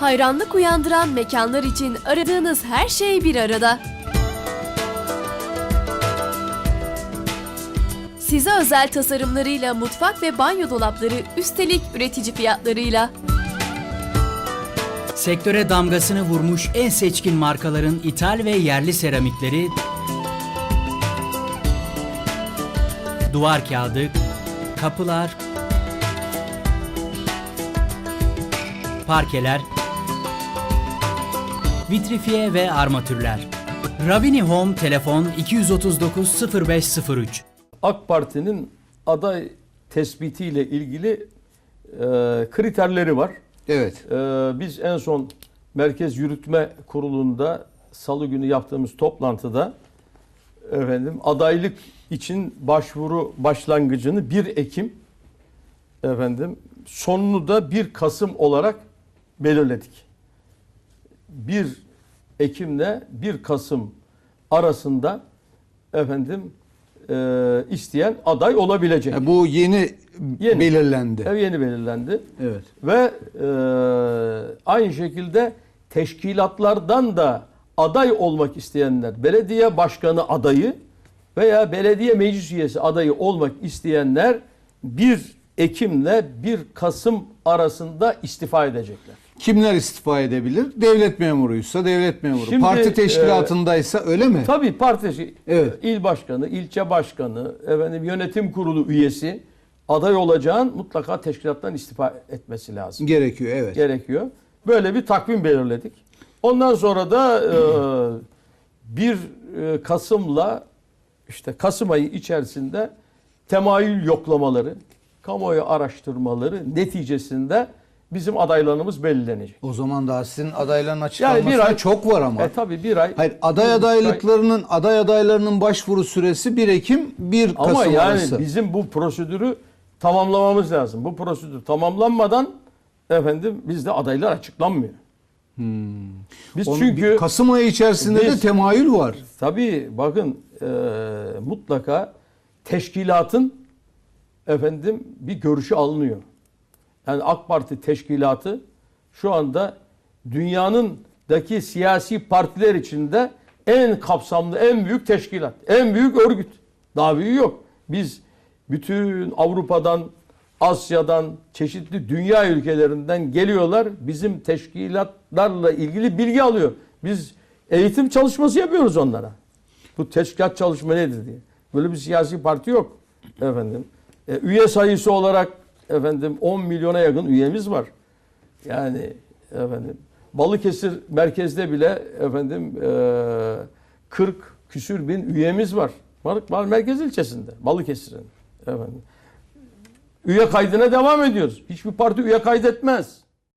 Hayranlık uyandıran mekanlar için aradığınız her şey bir arada. Size özel tasarımlarıyla mutfak ve banyo dolapları üstelik üretici fiyatlarıyla. Sektöre damgasını vurmuş en seçkin markaların ithal ve yerli seramikleri, duvar kağıdı, kapılar, parkeler, vitrifiye ve armatürler. Ravini Home telefon 239 0503 AK Parti'nin aday tespitiyle ilgili e, kriterleri var. Evet. E, biz en son Merkez Yürütme Kurulu'nda salı günü yaptığımız toplantıda efendim adaylık için başvuru başlangıcını 1 Ekim efendim sonunu da 1 Kasım olarak belirledik. 1 Ekim'le 1 Kasım arasında efendim e, isteyen aday olabilecek. Ya bu yeni, Yeni. belirlendi. Ev yeni belirlendi. Evet. Ve e, aynı şekilde teşkilatlardan da aday olmak isteyenler, belediye başkanı adayı veya belediye meclis üyesi adayı olmak isteyenler 1 Ekim'le 1 Kasım arasında istifa edecekler. Kimler istifa edebilir? Devlet memuruysa devlet memuru. Şimdi, Parti teşkilatındaysa öyle mi? Tabii parti Evet. il başkanı, ilçe başkanı, efendim yönetim kurulu üyesi aday olacağın mutlaka teşkilattan istifa etmesi lazım. Gerekiyor evet. gerekiyor. Böyle bir takvim belirledik. Ondan sonra da e, 1 e, Kasım'la işte Kasım ayı içerisinde temayül yoklamaları, kamuoyu araştırmaları neticesinde bizim adaylarımız belirlenecek. O zaman daha sizin adayların açıklanmasına bir ay- çok var ama. E tabi bir ay. Hayır aday adaylıklarının aday adaylarının başvuru süresi 1 Ekim 1 Kasım Ama yani arası. bizim bu prosedürü tamamlamamız lazım. Bu prosedür tamamlanmadan efendim bizde adaylar açıklanmıyor. Biz Onun çünkü Kasım ayı içerisinde de Biz- temayül var. Tabii bakın e, mutlaka teşkilatın efendim bir görüşü alınıyor. Yani AK Parti teşkilatı şu anda dünyanındaki siyasi partiler içinde en kapsamlı, en büyük teşkilat, en büyük örgüt. Daha büyüğü yok. Biz bütün Avrupa'dan, Asya'dan, çeşitli dünya ülkelerinden geliyorlar. Bizim teşkilatlarla ilgili bilgi alıyor. Biz eğitim çalışması yapıyoruz onlara. Bu teşkilat çalışma nedir diye. Böyle bir siyasi parti yok efendim. E, üye sayısı olarak efendim 10 milyona yakın üyemiz var. Yani efendim Balıkesir merkezde bile efendim e, 40 küsür bin üyemiz var. Var, var merkez ilçesinde Balıkesir'in efendim. Üye kaydına devam ediyoruz. Hiçbir parti üye kaydetmez.